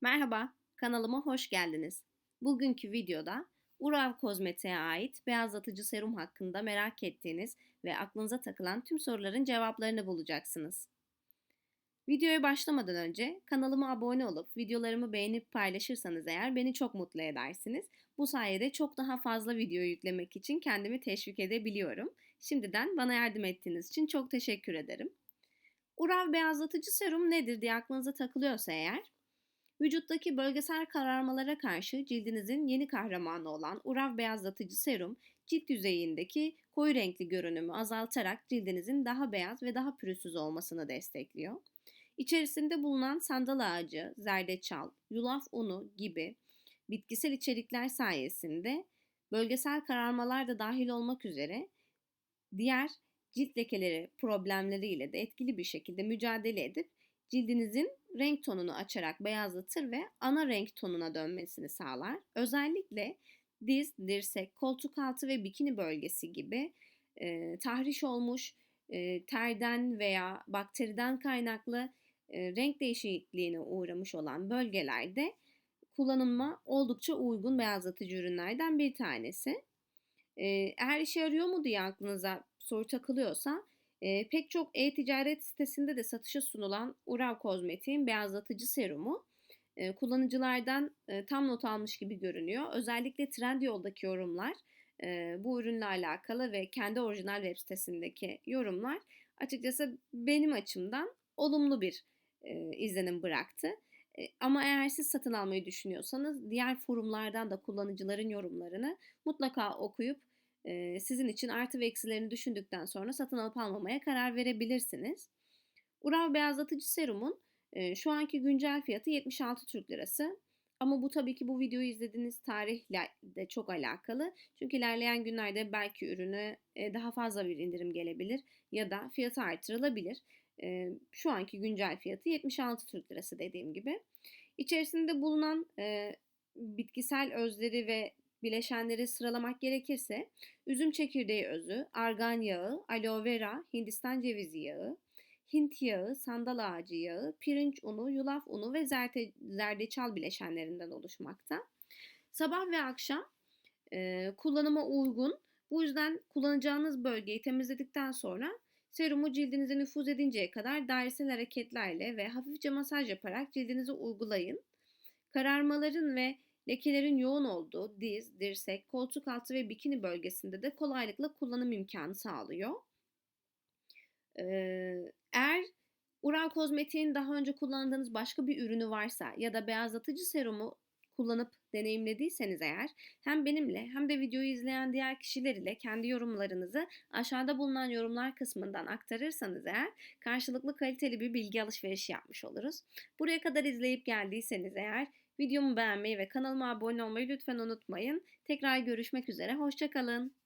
Merhaba, kanalıma hoş geldiniz. Bugünkü videoda Urav Kozmetik'e ait beyazlatıcı serum hakkında merak ettiğiniz ve aklınıza takılan tüm soruların cevaplarını bulacaksınız. Videoya başlamadan önce kanalıma abone olup videolarımı beğenip paylaşırsanız eğer beni çok mutlu edersiniz. Bu sayede çok daha fazla video yüklemek için kendimi teşvik edebiliyorum. Şimdiden bana yardım ettiğiniz için çok teşekkür ederim. Urav beyazlatıcı serum nedir diye aklınıza takılıyorsa eğer Vücuttaki bölgesel kararmalara karşı cildinizin yeni kahramanı olan Urav beyazlatıcı serum, cilt yüzeyindeki koyu renkli görünümü azaltarak cildinizin daha beyaz ve daha pürüzsüz olmasını destekliyor. İçerisinde bulunan sandal ağacı, zerdeçal, yulaf unu gibi bitkisel içerikler sayesinde bölgesel kararmalar da dahil olmak üzere diğer cilt lekeleri problemleriyle de etkili bir şekilde mücadele edip cildinizin renk tonunu açarak beyazlatır ve ana renk tonuna dönmesini sağlar. Özellikle diz, dirsek, koltuk altı ve bikini bölgesi gibi e, tahriş olmuş e, terden veya bakteriden kaynaklı e, renk değişikliğine uğramış olan bölgelerde kullanılma oldukça uygun beyazlatıcı ürünlerden bir tanesi. E, eğer işe yarıyor mu diye aklınıza soru takılıyorsa e, pek çok e-ticaret sitesinde de satışa sunulan Urav Kozmetik'in beyazlatıcı serumu e, kullanıcılardan e, tam not almış gibi görünüyor. Özellikle Trendyol'daki yorumlar e, bu ürünle alakalı ve kendi orijinal web sitesindeki yorumlar açıkçası benim açımdan olumlu bir e, izlenim bıraktı. E, ama eğer siz satın almayı düşünüyorsanız diğer forumlardan da kullanıcıların yorumlarını mutlaka okuyup sizin için artı ve eksilerini düşündükten sonra satın alıp almamaya karar verebilirsiniz. Urav beyazlatıcı serumun şu anki güncel fiyatı 76 Türk Lirası. Ama bu tabii ki bu videoyu izlediğiniz tarihle de çok alakalı. Çünkü ilerleyen günlerde belki ürüne daha fazla bir indirim gelebilir ya da fiyatı artırılabilir. Şu anki güncel fiyatı 76 Türk Lirası dediğim gibi. İçerisinde bulunan bitkisel özleri ve bileşenleri sıralamak gerekirse üzüm çekirdeği özü, argan yağı, aloe vera, hindistan cevizi yağı, Hint yağı, sandal ağacı yağı, pirinç unu, yulaf unu ve zerte, zerdeçal bileşenlerinden oluşmakta. Sabah ve akşam e, kullanıma uygun. Bu yüzden kullanacağınız bölgeyi temizledikten sonra serumu cildinize nüfuz edinceye kadar dairesel hareketlerle ve hafifçe masaj yaparak cildinize uygulayın. Kararmaların ve Lekelerin yoğun olduğu diz, dirsek, koltuk altı ve bikini bölgesinde de kolaylıkla kullanım imkanı sağlıyor. Ee, eğer Ural Kozmetik'in daha önce kullandığınız başka bir ürünü varsa ya da beyazlatıcı serumu kullanıp deneyimlediyseniz eğer hem benimle hem de videoyu izleyen diğer kişiler ile kendi yorumlarınızı aşağıda bulunan yorumlar kısmından aktarırsanız eğer karşılıklı kaliteli bir bilgi alışverişi yapmış oluruz. Buraya kadar izleyip geldiyseniz eğer Videomu beğenmeyi ve kanalıma abone olmayı lütfen unutmayın. Tekrar görüşmek üzere, hoşçakalın.